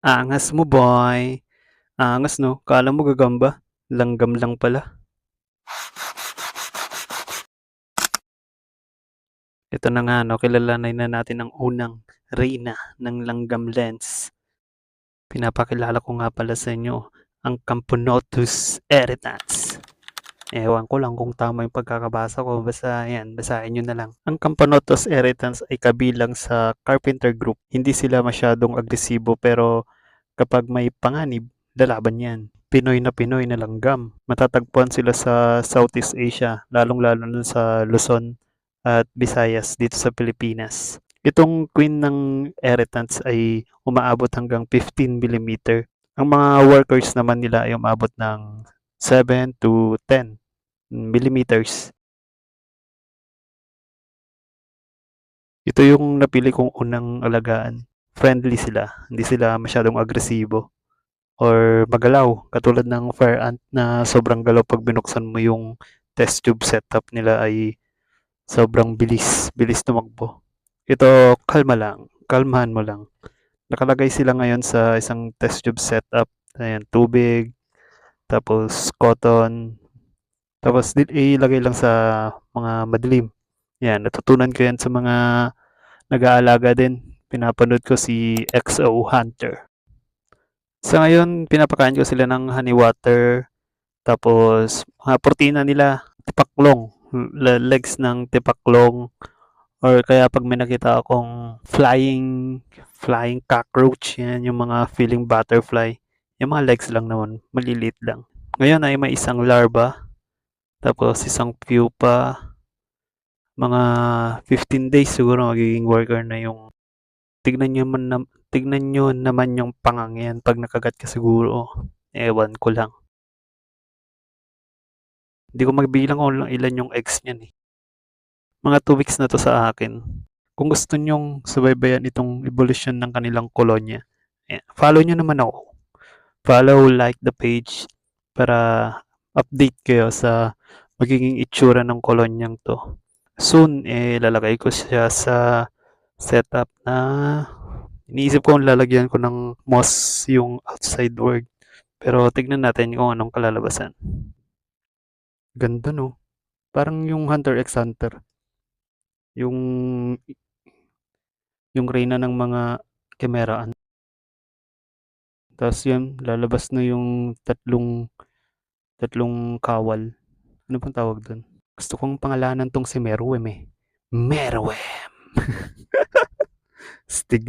Angas mo boy. Angas 'no, akala mo gagamba, langgam lang pala. Ito na nga 'no, kilalanin na natin ang unang reyna ng langgam lens. Pinapakilala ko nga pala sa inyo ang Camponotus erectans. Ewan ko lang kung tama yung pagkakabasa ko, basta yan, basahin nyo na lang. Ang Camponotus erectans ay kabilang sa carpenter group. Hindi sila masyadong agresibo pero kapag may panganib, lalaban yan. Pinoy na Pinoy na langgam. Matatagpuan sila sa Southeast Asia, lalong-lalo na sa Luzon at Visayas dito sa Pilipinas. Itong queen ng erectans ay umaabot hanggang 15 mm. Ang mga workers naman nila ay umabot ng 7 to 10 millimeters. Ito yung napili kong unang alagaan. Friendly sila, hindi sila masyadong agresibo or magalaw katulad ng fire ant na sobrang galaw pag binuksan mo yung test tube setup nila ay sobrang bilis, bilis tumakbo. Ito, kalma lang, kalmahan mo lang. Nakalagay sila ngayon sa isang test tube setup. Ayan, tubig, tapos cotton, tapos ilagay lang sa mga madilim. Yan, natutunan ko yan sa mga nag-aalaga din. Pinapanood ko si XO Hunter. Sa ngayon, pinapakain ko sila ng honey water, tapos mga protina nila, tipaklong, legs ng tipaklong, or kaya pag may nakita akong flying, flying cockroach, yan yung mga feeling butterfly, yung mga legs lang naman, maliliit lang. Ngayon ay may isang larva, tapos isang pupa, mga 15 days siguro magiging worker na yung tignan nyo, man na, tignan nyo naman yung pangang yan pag nakagat ka siguro. Ewan ko lang. Hindi ko magbilang kung ilan yung eggs niyan eh. Mga 2 weeks na to sa akin. Kung gusto nyong subaybayan itong evolution ng kanilang kolonya, eh, follow nyo naman ako. Follow, like the page para update kayo sa magiging itsura ng kolonyang to. Soon, eh, lalagay ko siya sa setup na iniisip ko kung lalagyan ko ng moss yung outside world. Pero tignan natin kung anong kalalabasan. Ganda no. Parang yung Hunter x Hunter. Yung yung reyna ng mga kemeraan. Tapos yun, lalabas na yung tatlong tatlong kawal. Ano pang tawag doon? Gusto kong pangalanan tong si Meruem eh. Meruem! Stig.